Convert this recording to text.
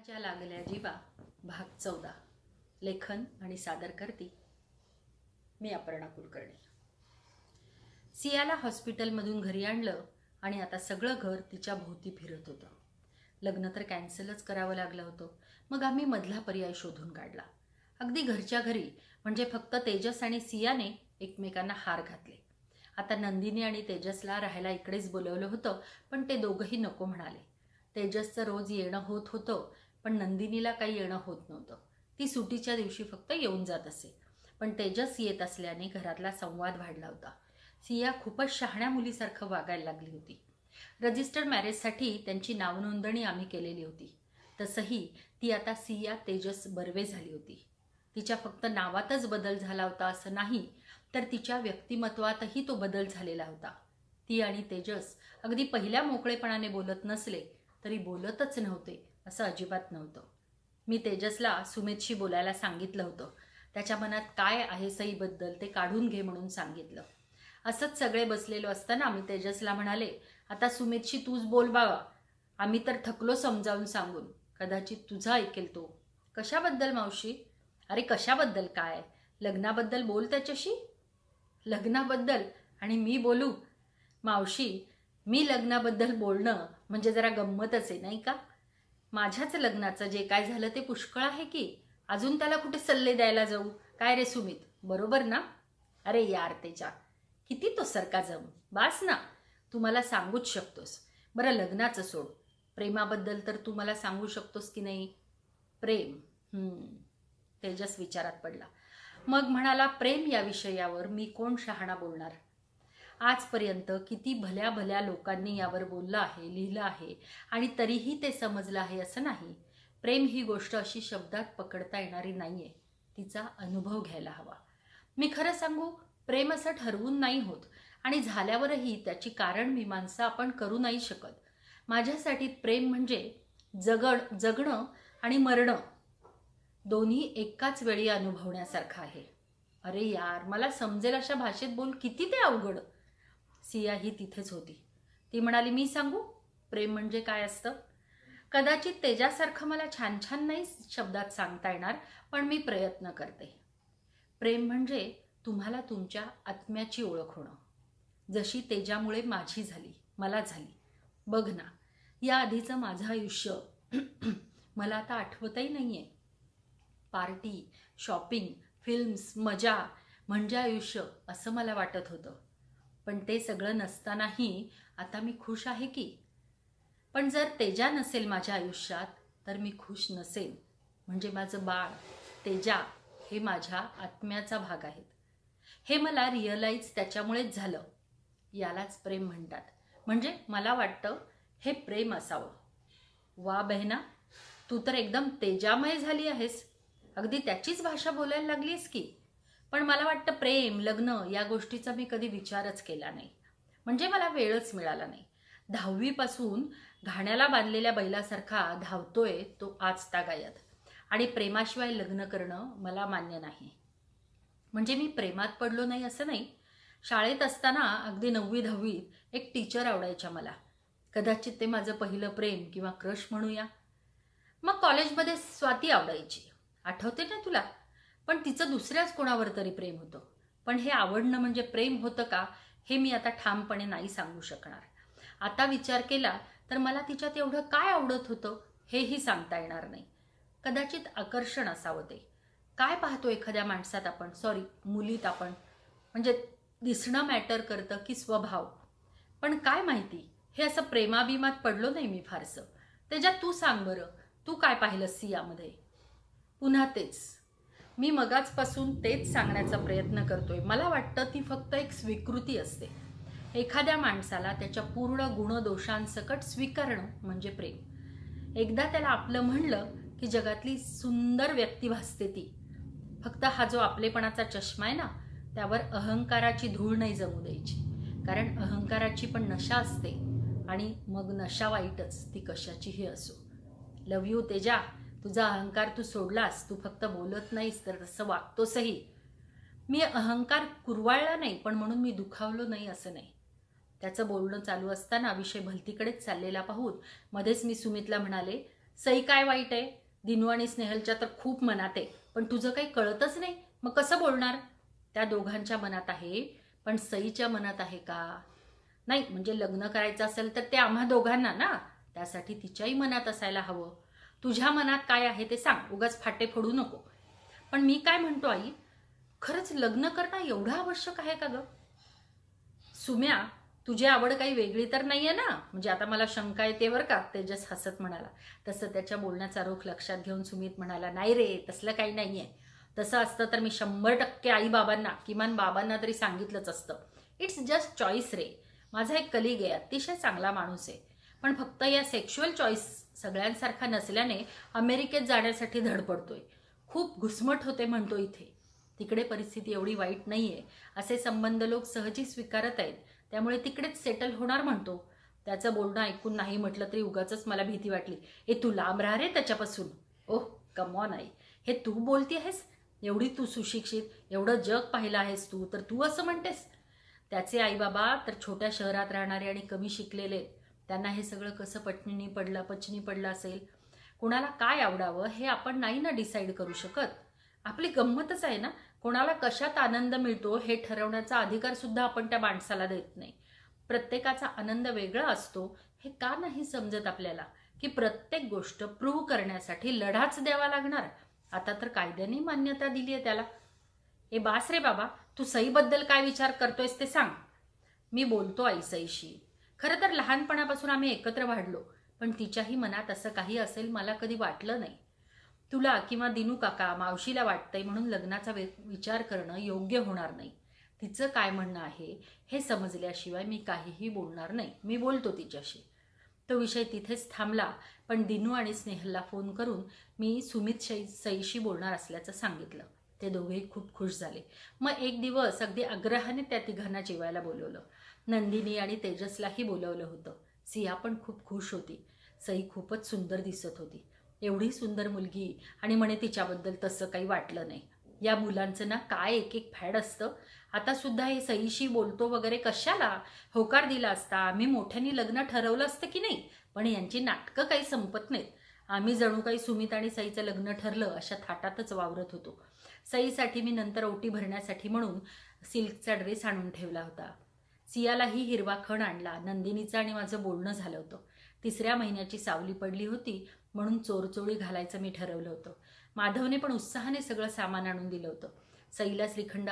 माझ्या लागल्या जीवा भाग चौदा लेखन आणि सादर करती. मी अपर्णा कुलकर्णी. सियाला हॉस्पिटलमधून घरी आणलं आणि आता सगळं घर तिच्या भोवती फिरत होतं. लग्न तर कॅन्सलच करावं लागलं होतं. मग आम्ही मधला पर्याय शोधून काढला. अगदी घरच्या घरी म्हणजे फक्त तेजस आणि सियाने एकमेकांना हार घातले. आता नंदिनी आणि तेजसला राहायला इकडेच बोलवलं होतं पण ते दोघंही नको म्हणाले. तेजसचं रोज येणं होत होतं पण नंदिनीला काही येणं होत नव्हतं. ती सुटीच्या दिवशी फक्त येऊन जात असे. पण तेजस येत असल्याने घरातला संवाद वाढला होता. सिया खूपच शहाण्या मुलीसारखं वागायला लागली होती. रजिस्टर मॅरेजसाठी त्यांची नावनोंदणी आम्ही केलेली होती. तसंही ती आता सिया तेजस बर्वे झाली होती. तिच्या फक्त नावातच बदल झाला होता असं नाही तर तिच्या व्यक्तिमत्वातही तो बदल झालेला होता. ती आणि तेजस अगदी पहिल्या मोकळेपणाने बोलत नसले तरी बोलतच नव्हते. असं अजिबात नव्हतं. मी तेजसला सुमितशी बोलायला सांगितलं होतं. त्याच्या मनात काय आहे सईबद्दल ते काढून घे म्हणून सांगितलं. असंच सगळे बसलेलो असताना आम्ही तेजसला म्हणाले आता सुमितशी तूच बोल बाबा आम्ही तर थकलो समजावून सांगून. कदाचित तुझा ऐकेल तो. कशाबद्दल मावशी? अरे कशाबद्दल काय? लग्नाबद्दल बोल त्याच्याशी. लग्नाबद्दल? आणि मी बोलू? मावशी मी लग्नाबद्दल बोलणं म्हणजे जरा गंमतच आहे नाही का? माझ्याच लग्नाचं जे काय झालं ते पुष्कळ आहे की? अजून त्याला कुठे सल्ले द्यायला जाऊ? काय रे सुमित? बरोबर ना? अरे यार त्याच्या किती तो सरकाजम बास ना तू मला सांगूच शकतोस. बरं लग्नाचं सोड. प्रेमाबद्दल तर तू मला सांगू शकतोस की नाही? प्रेम. तेजस विचारात पडला. मग म्हणाला प्रेम या विषयावर मी कोण शहाणा बोलणार? आजपर्यंत किती भल्या भल्या लोकांनी यावर बोललं आहे लिहिलं आहे आणि तरीही ते समजलं आहे असं नाही. प्रेम ही गोष्ट अशी शब्दात पकडता येणारी नाही आहे तिचा अनुभव घ्यायला हवा. मी खरं सांगू प्रेम असं ठरवून नाही होत आणि झाल्यावरही त्याची कारण मीमांसा आपण करू नाही शकत. माझ्यासाठी प्रेम म्हणजे जगण जगणं आणि मरणं. दोन्ही एकाच वेळी अनुभवण्यासारखं आहे. अरे यार मला समजेल अशा भाषेत बोल किती ते अवघड. सिया ही तिथेच होती. ती म्हणाली मी सांगू? प्रेम म्हणजे काय असतं? कदाचित तेजासारखं मला छान छान नाही शब्दात सांगता येणार पण मी प्रयत्न करते. प्रेम म्हणजे तुम्हाला तुमच्या आत्म्याची ओळख होणं. जशी तेजामुळे माझी झाली मला झाली. बघ ना या आधीचं माझं आयुष्य मला आता आठवतही नाही आहे पार्टी शॉपिंग फिल्म्स मजा म्हणजे आयुष्य असं मला वाटत होतं. पण ते सगळं नसतानाही आता मी खुश आहे की? पण जर तेजा नसेल माझ्या आयुष्यात तर मी खुश नसेन. म्हणजे माझं बाळ तेजा हे माझ्या आत्म्याचा भाग आहेत. हे मला रिअलाईज त्याच्यामुळेच झालं. यालाच प्रेम म्हणतात. म्हणजे मला वाटतं हे प्रेम असावं. वा बहिणा तू तर एकदम तेजामय झाली आहेस. अगदी त्याचीच भाषा बोलायला लागलीस की? पण मला वाटतं प्रेम लग्न या गोष्टीचा मी कधी विचारच केला नाही. म्हणजे मला वेळच मिळाला नाही. दहावीपासून घाण्याला बांधलेल्या बैलासारखा धावतोय तो आज तागायत आणि प्रेमाशिवाय लग्न करणं मला मान्य नाही. म्हणजे मी प्रेमात पडलो नाही असं नाही. शाळेत असताना अगदी नववी दहावीत एक टीचर आवडायच्या मला. कदाचित ते माझं पहिलं प्रेम किंवा क्रश म्हणूया. मग कॉलेजमध्ये स्वाती आवडायची. आठवते ना तुला? पण तिचं दुसऱ्याच कोणावर तरी प्रेम होतं. पण हे आवडणं म्हणजे प्रेम होतं का हे मी आता ठामपणे नाही सांगू शकणार. आता विचार केला तर मला तिच्यात एवढं काय आवडत होतं हेही सांगता येणार नाही. कदाचित आकर्षण असावं ते. काय पाहतो एखाद्या माणसात आपण? सॉरी मुलीत आपण. म्हणजे दिसणं मॅटर करतं की स्वभाव? पण काय माहिती? हे असं प्रेमाभिमात पडलो नाही मी फारसं. त्याच्यात तू सांग बरं. तू काय पाहिलंस सियामध्ये पुन्हा तेच. मी मगाचपासून तेच सांगण्याचा प्रयत्न करतोय. मला वाटतं ती फक्त एक स्वीकृती असते. एखाद्या माणसाला त्याच्या पूर्ण गुणदोषांसकट स्वीकारणं म्हणजे प्रेम. एकदा त्याला आपलं म्हणलं की जगातली सुंदर व्यक्ती भासते ती. फक्त हा जो आपलेपणाचा चष्मा आहे ना त्यावर अहंकाराची धूळ नाही जमू द्यायची. कारण अहंकाराची पण नशा असते आणि मग नशा वाईटच ती कशाचीही असो. Love you Teja. तुझा अहंकार तू सोडलास तू फक्त बोलत नाहीस तर तसं वागतोसही. मी अहंकार कुरवाळला नाही पण म्हणून मी दुखावलो नाही असं नाही. त्याचं बोलणं चालू असताना विषय भलतीकडेच चाललेला पाहून मध्येच मी सुमितला म्हणाले सई काय वाईट आहे? दिनू आणि स्नेहलच्या तर खूप मनात आहे. पण तुझं काही कळतच नाही. मग कसं बोलणार? त्या दोघांच्या मनात आहे पण सईच्या मनात आहे का? नाही म्हणजे लग्न करायचं असेल तर ते आम्हा दोघांना ना? त्यासाठी तिच्याही मनात असायला हवं. तुझ्या मनात काय आहे ते सांग. उगाच फाटे फोडू नको. पण मी काय म्हणतो आई खरंच लग्न करणं एवढं आवश्यक आहे का ग? सुम्या तुझी आवड काही वेगळी तर नाहीये ना? म्हणजे आता मला शंका येते बरं का तेजस हसत म्हणाला. तसं त्याच्या बोलण्याचा रोख लक्षात घेऊन सुमित म्हणाला नाही रे तसलं काही नाहीये. तसं असतं तर मी शंभर टक्के आई बाबांना किमान बाबांना तरी सांगितलंच असतं. इट्स जस्ट चॉईस रे. माझा एक कलिग आहे अतिशय चांगला माणूस आहे. पण फक्त या सेक्शुअल चॉईस सगळ्यांसारखा नसल्याने अमेरिकेत जाण्यासाठी धडपडतोय खूप घुसमट होते म्हणतो इथे. तिकडे परिस्थिती एवढी वाईट नाही आहे असे संबंध लोक सहजी स्वीकारत आहेत. त्यामुळे तिकडेच सेटल होणार म्हणतो. त्याचं बोलणं ऐकून नाही म्हटलं तरी उगाच मला भीती वाटली. ए तू लांब राहा रे त्याच्यापासून. ओह कमॉन आई. हे तू बोलती आहेस? एवढी तू सुशिक्षित एवढं जग पाहिलं आहेस तू तर तू असं म्हणतेस? त्याचे आईबाबा तर छोट्या शहरात राहणारे आणि कमी शिकलेले त्यांना हे सगळं कसं पटणी पडलं पचनी पडलं असेल कोणाला काय आवडावं हे आपण नाही ना डिसाईड करू शकत. आपली गंमतच आहे ना कोणाला कशात आनंद मिळतो हे ठरवण्याचा अधिकार सुद्धा आपण त्या माणसाला देत नाही. प्रत्येकाचा आनंद वेगळा असतो हे का नाही समजत आपल्याला? की प्रत्येक गोष्ट प्रूव्ह करण्यासाठी लढाच द्यावा लागणार. आता तर कायद्याने मान्यता दिली आहे त्याला. ए बास रे बाबा तू सईबद्दल काय विचार करतोयस ते सांग. मी बोलतो आई सईशी खरं तर लहानपणापासून आम्ही एकत्र वाढलो पण तिच्याही मनात असं काही असेल मला कधी वाटलं नाही. तुला किंवा दिनू काका मावशीला वाटतंय म्हणून लग्नाचा विचार करणं योग्य होणार नाही. तिचं काय म्हणणं आहे हे समजल्याशिवाय मी काहीही बोलणार नाही. मी बोलतो तिच्याशी. तो विषय तिथेच थांबला पण दिनू आणि स्नेहलला फोन करून मी सुमित शै सईशी बोलणार असल्याचं सांगितलं. ते दोघेही खूप खुश झाले. मग एक दिवस अगदी आग्रहाने त्या तिघांना जेवायला बोलवलं. नंदिनी आणि तेजसलाही बोलवलं होतं. सिया पण खूप खुश होती. सई खूपच सुंदर दिसत होती. एवढी सुंदर मुलगी आणि म्हणे तिच्याबद्दल तसं काही वाटलं नाही. या मुलांचं ना काय एक एक फॅड असतं. आता सुद्धा हे सईशी बोलतो वगैरे कशाला? होकार दिला असता. आम्ही मोठ्यांनी लग्न ठरवलं असतं की नाही? पण यांची नाटकं काही संपत नाहीत. आम्ही जणू काही सुमित आणि सईचं लग्न ठरलं अशा थाटातच वावरत होतो. सईसाठी मी नंतर ओटी भरण्यासाठी म्हणून सिल्कचा ड्रेस आणून ठेवला होता. सियालाही हिरवा खण आणला. नंदिनीचं आणि माझं बोलणं झालं होतं. तिसऱ्या महिन्याची सावली पडली होती म्हणून चोरचोळी घालायचं मी ठरवलं होतं. माधवने पण उत्साहाने सगळं सामान आणून दिलं होतं. सईला श्रीखंड